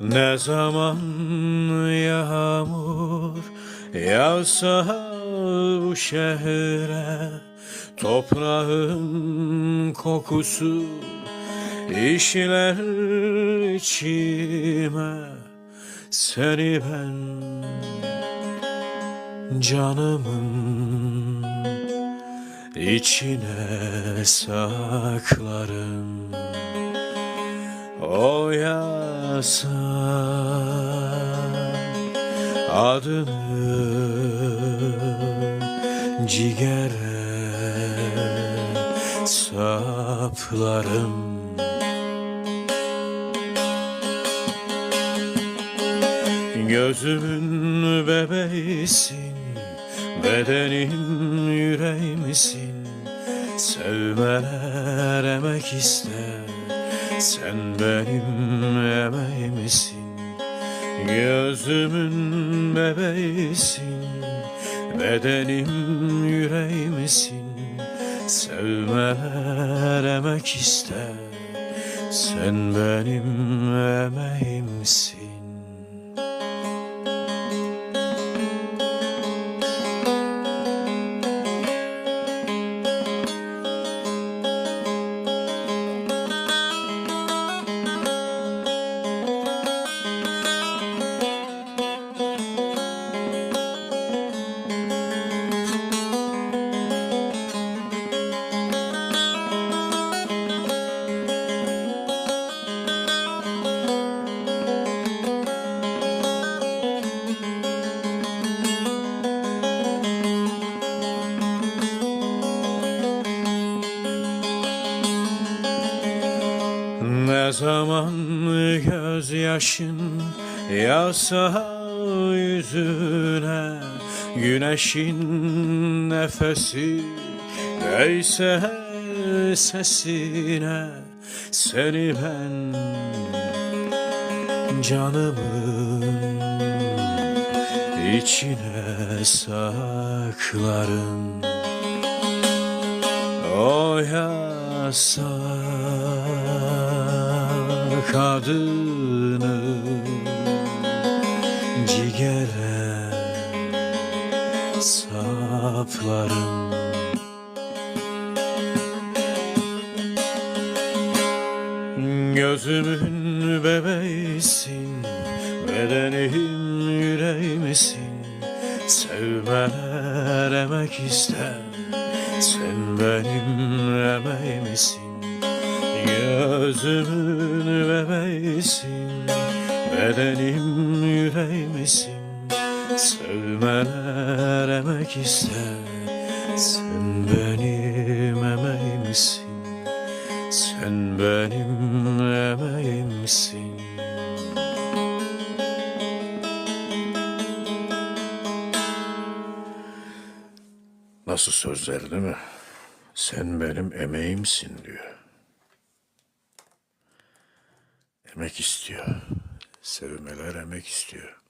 Ne zaman yağmur yağsa bu şehre Toprağın kokusu işler içime Seni ben canımın içine saklarım o adını cigere saplarım. Gözümün bebeğisin Bedenin yüreğimsin Sevmeler emek ister Sen benim emeğimsin Gözümün bebeğisin Bedenim yüreğimsin. Sevmeler emek ister Sen benim emeğimsin Ne zaman gözyaşın yağsa yüzüne Güneşin nefesi değse sesine Seni ben canımın içine saklarım. O yasak adını cigere saplarım. Gözümün bebeğisin Bedenim yüreğimsin. Sevmeler emek ister Sen benim emeğimsin. Gözümün bebeğisin Bedenim yüreğimsin Sevmeler emek ister Sen benim emeğimsin Sen benim emeğimsin Nasıl sözler değil mi? Sen benim emeğimsin diyor. Emek istiyor. Sevmeler emek istiyor.